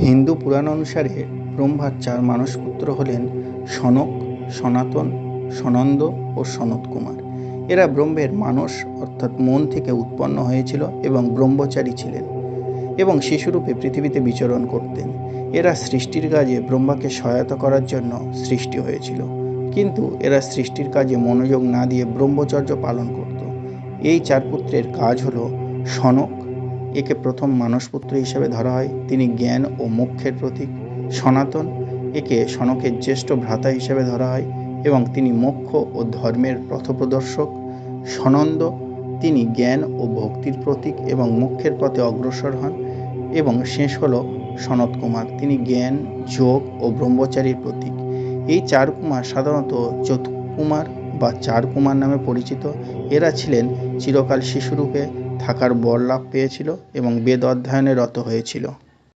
হিন্দু পুরাণ অনুসারে ব্রহ্মার চার মানসপুত্র হলেন সনক, সনাতন, সনন্দ ও সনত কুমার এরা ব্রহ্মের মানস অর্থাৎ মন থেকে উৎপন্ন হয়েছিল এবং ব্রহ্মচারী ছিলেন এবং শিশুরূপে পৃথিবীতে বিচরণ করতেন। এরা সৃষ্টির কাজে ব্রহ্মাকে সহায়তা করার জন্য সৃষ্টি হয়েছিল। কিন্তু এরা সৃষ্টির কাজে মনোযোগ না দিয়ে ব্রহ্মচর্য পালন করত। এই চার পুত্রের কাজ হল সনক একে প্রথম মানসপুত্র হিসেবে ধরা হয়। তিনি জ্ঞান ও মোক্ষের প্রতীক, সনাতন। একে সনকের জ্যেষ্ঠ ভ্রাতা হিসেবে ধরা হয় এবং তিনি মোক্ষ ও ধর্মের পথপ্রদর্শক। সনন্দ, তিনি জ্ঞান ও ভক্তির প্রতীক এবং মোক্ষের পথে অগ্রসর হন এবং শেষ হল সনত কুমার। তিনি জ্ঞান, যোগ ও ব্রহ্মচারীর প্রতীক। এই চার কুমার সাধারণত চতুকুমার বা চার কুমার নামে পরিচিত। এরা ছিলেন চিরকাল শিশুরূপে থাকার বর লাভ পেয়েছিল এবং বেদ অধ্যয়নে রত হয়েছিল।